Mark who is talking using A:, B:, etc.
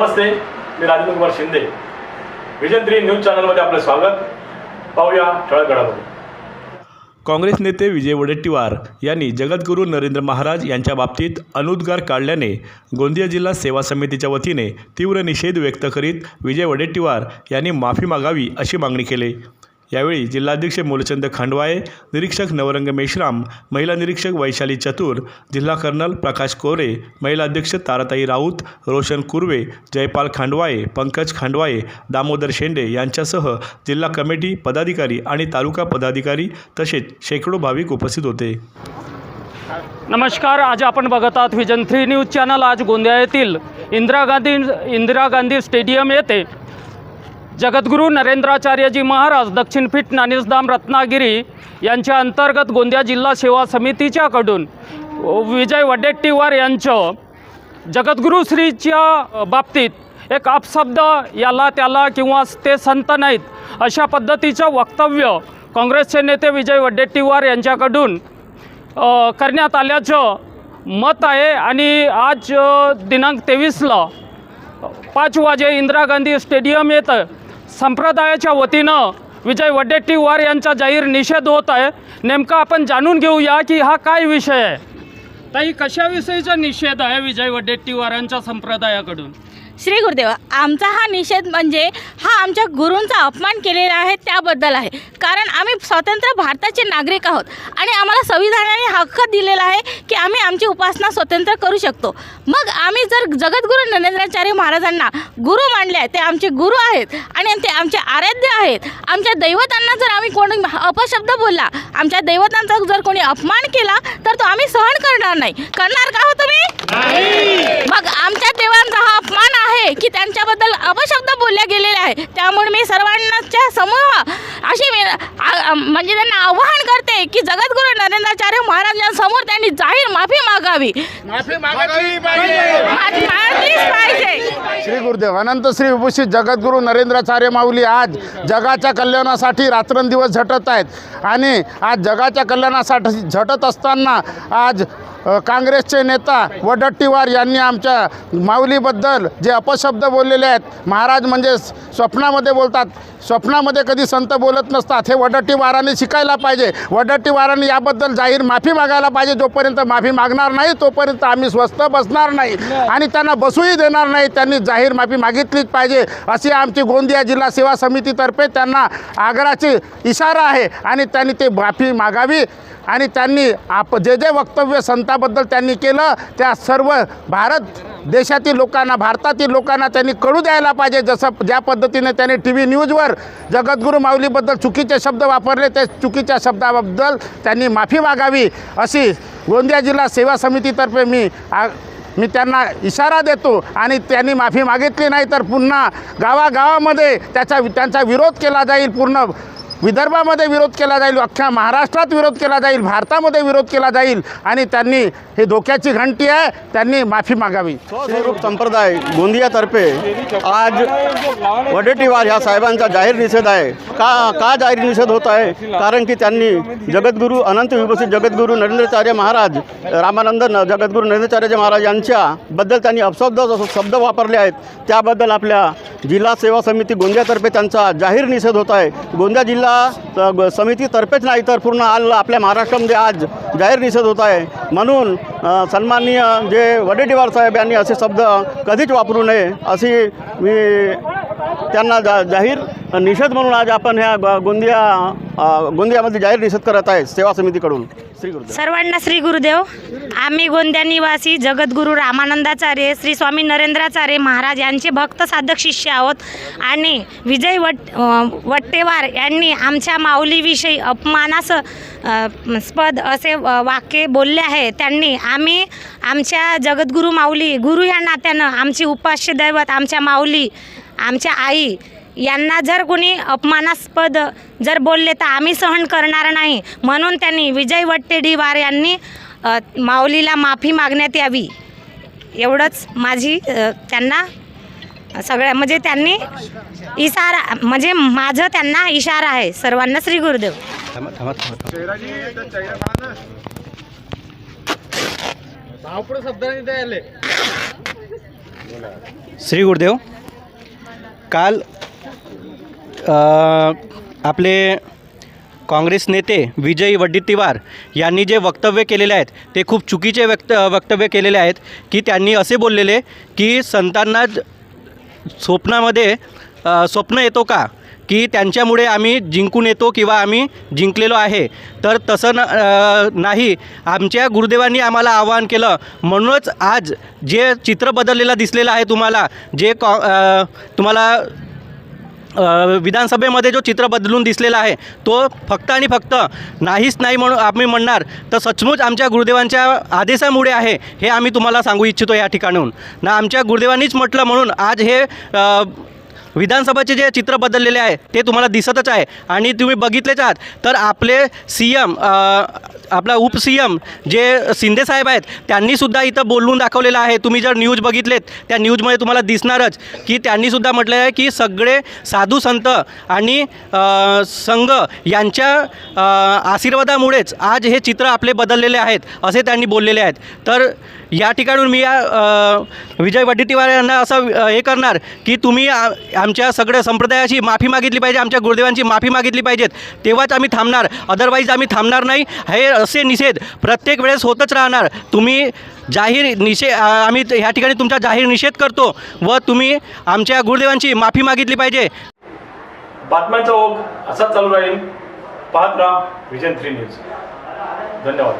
A: नमस्ते मी Rajendra Kumar Shinde vision three news चॅनलमध्ये आपलं स्वागत. पाहूया ठळक घडामोडी.
B: काँग्रेस नेते विजय वडेट्टीवार यांनी जगद्गुरू नरेंद्र महाराज यांच्या बाबतीत अनुद्गार काढल्याने गोंदिया जिल्हा सेवा समितीच्या वतीने तीव्र निषेध व्यक्त करीत विजय वडेट्टीवार यांनी माफी मागावी अशी मागणी केली. यावेळी जिल्हाध्यक्ष मूलचंद खांडवाळे निरीक्षक नवरंग मेश्राम महिला निरीक्षक वैशाली चतुर जिल्हा कर्नल प्रकाश कोरे महिला अध्यक्ष ताराताई राऊत रोशन कुर्वे जयपाल खांडवाळे पंकज खांडवाळे दामोदर शेंडे यांच्यासह जिल्हा कमिटी पदाधिकारी आणि तालुका पदाधिकारी तसेच शेकडो भाविक उपस्थित होते.
C: नमस्कार. आज आपण बघत आहात व्हिजन थ्री न्यूज चॅनल आज गोंदिया येथील इंदिरा गांधी इंदिरा गांधी स्टेडियम येथे जगद्गुरू नरेंद्राचार्यजी महाराज दक्षिणपीठ नानिसधाम रत्नागिरी यांच्या अंतर्गत गोंदिया जिल्हा सेवा समितीच्याकडून विजय वडेट्टीवार यांचं जगद्गुरू श्रीच्या बाबतीत एक अपशब्द याला त्याला किंवा ते संत नाहीत अशा पद्धतीचं वक्तव्य काँग्रेसचे नेते विजय वडेट्टीवार यांच्याकडून करण्यात आल्याचं मत आहे. आणि आज दिनांक तेवीसला पाच वाजे इंदिरा गांधी स्टेडियम येतं. संप्रदायाच्या वतीनं विजय वडेट्टीवार यांचा जाहीर निषेध होत आहे. नेमका आपण जाणून घेऊया की हा काय विषय आहे. ताई कशाविषयीचा निषेध आहे विजय वडेट्टीवारांच्या संप्रदायाकडून?
D: श्री गुरुदेव आमचा हा निषेध म्हणजे हा आमच्या गुरूंचा अपमान केलेला आहे त्याबद्दल आहे. कारण आम्ही स्वतंत्र भारताचे नागरिक आहोत आणि आम्हाला संविधानाने हक्क दिलेला आहे की आम्ही आमची उपासना स्वतंत्र करू शकतो. मग आम्ही जर जगद्गुरू नरेंद्राचार्य महाराजांना गुरु मानले आहे ते आमचे गुरु आहेत आणि ते आमचे आराध्य आहेत. आमच्या दैवतांना जर आम्ही कोणी अपशब्द बोलला आमच्या दैवतांचा जर कोणी अपमान केला तर तो आम्ही सहन करणार नाही. करणार का हो तुम्ही? मग आमच्या देवांचा हा अपमान आहे की त्यांच्याबद्दल अपशब्द बोलल्या गेलेले आहे त्यामुळे मी सर्वांच्या समूह अशी म्हणजे त्यांना आवाहन करते की जगद्गुरू नरेंद्राचार्य महाराजांसमोर त्यांनी जाहीर माफी मागावी. पाहिजे.
E: श्री गुरुदेव अनंत श्री विभूषित जगद्गुरू नरेंद्राचार्य माऊली आज जगाच्या कल्याणासाठी रात्रंदिवस झटत आहेत. आणि आज जगाच्या कल्याणासाठी झटत असताना आज काँग्रेसचे नेता वडट्टीवार यांनी आमच्या माऊलीबद्दल जे अपशब्द बोललेले आहेत महाराज म्हणजे स्वप्नामध्ये बोलतात. स्वप्नामध्ये कधी संत बोलत नसतात. हे वडट्टीवारांनी शिकायला पाहिजे. वडट्टीवारांनी याबद्दल जाहीर माफी मागायला पाहिजे. जोपर्यंत माफी मागणार नाही तोपर्यंत आम्ही स्वस्थ बसणार नाही. आणि त्यांना बसूही देणार नाही. त्यांनी जाहीर माफी मागितलीच पाहिजे. अशी आमची गोंदिया जिल्हा सेवा समितीतर्फे त्यांना आग्राची इशारा आहे. आणि त्यांनी ते माफी मागावी. आणि त्यांनी आप जे जे वक्तव्य संताबद्दल त्यांनी केलं त्या सर्व भारत देशातील लोकांना भारतातील लोकांना त्यांनी कळू द्यायला पाहिजे. जसं ज्या पद्धतीने त्यांनी टी व्ही न्यूजवर जगद्गुरू माऊलीबद्दल चुकीचे शब्द वापरले त्या चुकीच्या शब्दाबद्दल त्यांनी माफी मागावी. अशी गोंदिया जिल्हा सेवा समितीतर्फे मी आ मी त्यांना इशारा देतो आणि त्यांनी माफी मागितली नाही तर पुन्हा गावागावामध्ये त्याचा त्यांचा विरोध केला जाईल पूर्ण विदर्भामध्ये विरोध केला जाईल अख्ख्या महाराष्ट्रात विरोध केला जाईल भारतामध्ये विरोध केला जाईल आणि त्यांनी हे धोक्याची घंटी आहे त्यांनी माफी मागावी.
F: स्वरूप संप्रदाय गोंदियातर्फे आज वडेट्टीवार ह्या साहेबांचा जाहीर निषेध आहे. का का जाहीर निषेध होत आहे? कारण की त्यांनी जगद्गुरू अनंत विभूषित जगद्गुरू नरेंद्राचार्य महाराज रामानंद जगद्गुरु जगद्गुरू नरेंद्राचार्य महाराज यांच्याबद्दल त्यांनी अपशब्द शब्द वापरले आहेत. त्याबद्दल आपल्या जिल्हा सेवा समिती गोंदियातर्फे त्यांचा जाहीर निषेध होत आहे. गोंदिया जिल्हा समितीतर्फेच नाही तर पूर्ण आल आपल्या महाराष्ट्रामध्ये आज जाहीर निषेध होत आहे. म्हणून सन्माननीय जे वडेट्टीवार साहेब यांनी असे शब्द कधीच वापरू नये अशी मी त्यांना जा जाहीर निषेध म्हणून आज आपण ह्या गोंदिया गोंदियामध्ये जाहीर निषेध करत आहे सेवा समितीकडून. श्री गुरुदेव.
G: सर्वांना श्री गुरुदेव. आम्ही गोंदिया निवासी जगद्गुरू रामानंदाचार्य श्री स्वामी नरेंद्राचार्य महाराज यांचे भक्त साधक शिष्य आहोत. आणि विजय वट वट्टेवार यांनी आमच्या माऊलीविषयी अपमानास स्पद असे व- वाक्य बोलले आहे. त्यांनी आम्ही आमच्या जगद्गुरू माऊली गुरु या नात्यानं आमची उपास्य दैवत आमच्या माऊली आमच्या आई यांना जर कोणी अपमानास्पद जर बोलले तर आम्ही सहन करणार नाही. म्हणून त्यांनी विजय वट्टेडीवार यांनी माऊलीला माफी मागण्यात यावी. एवढंच माझी त्यांना सगळ्या म्हणजे त्यांनी इशारा म्हणजे माझं त्यांना इशारा आहे. सर्वांना श्री गुरुदेव.
H: श्री गुरुदेव काल आपले काँग्रेस नेते विजय वड्डेट्टीवार यांनी जे वक्तव्य केलेले आहेत ते खूप चुकीचे व्यक्त वक्तव्य केलेले आहेत की त्यांनी असे बोललेले की संतांना स्वप्नामध्ये स्वप्न येतो का? की त्यांच्यामुळे आम्ही जिंकून येतो किंवा आम्ही जिंकलेलो आहे. तर तसं न नाही. आमच्या गुरुदेवांनी आम्हाला आवाहन केलं. म्हणूनच आज जे चित्र बदललेलं दिसलेलं आहे तुम्हाला जे कॉ तुम्हाला विधानसभेमध्ये जो चित्र बदलून दिसलेला आहे तो फक्त आणि फक्त नाहीच नाही म्हणून आम्ही म्हणणार तर सचमुच आमच्या गुरुदेवांच्या आदेशामुळे आहे हे आम्ही तुम्हाला सांगू इच्छितो या ठिकाणून ना आमच्या गुरुदेवांनीच म्हटलं म्हणून आज हे विधानसभाचे जे चित्र बदललेले आहे ते तुम्हाला दिसतच आहे आणि तुम्ही बघितलेच आहात. तर आपले सी एम आपला उप सी एम जे शिंदे साहेब आहेत त्यांनीसुद्धा इथं बोलून दाखवलेलं आहे. तुम्ही जर न्यूज बघितलेत त्या न्यूजमध्ये तुम्हाला दिसणारच की त्यांनीसुद्धा म्हटलं आहे की सगळे साधू संत आणि संघ यांच्या आशीर्वादामुळेच आज हे चित्र आपले बदललेले आहेत असे त्यांनी बोललेले आहेत. तर या ठिकाणून मी या विजय वड्डेट्टीवार यांना असं हे करणार की तुम्ही आमच्या सगळ्या संप्रदायाची माफी मागितली पाहिजे आमच्या गुरुदेवांची माफी मागितली पाहिजेत. तेव्हाच आम्ही थांबणार. अदरवाईज आम्ही थांबणार नाही. हे असे निषेध प्रत्येक वेळेस होतच राहणार. तुम्ही जाहीर निषेध आम्ही ह्या ठिकाणी तुमचा जाहीर निषेध करतो व तुम्ही आमच्या गुरुदेवांची माफी मागितली पाहिजे.
A: बातम्यांचा ओघ असाच चालू राहील. पाहत राहा विजन थ्री न्यूज. धन्यवाद.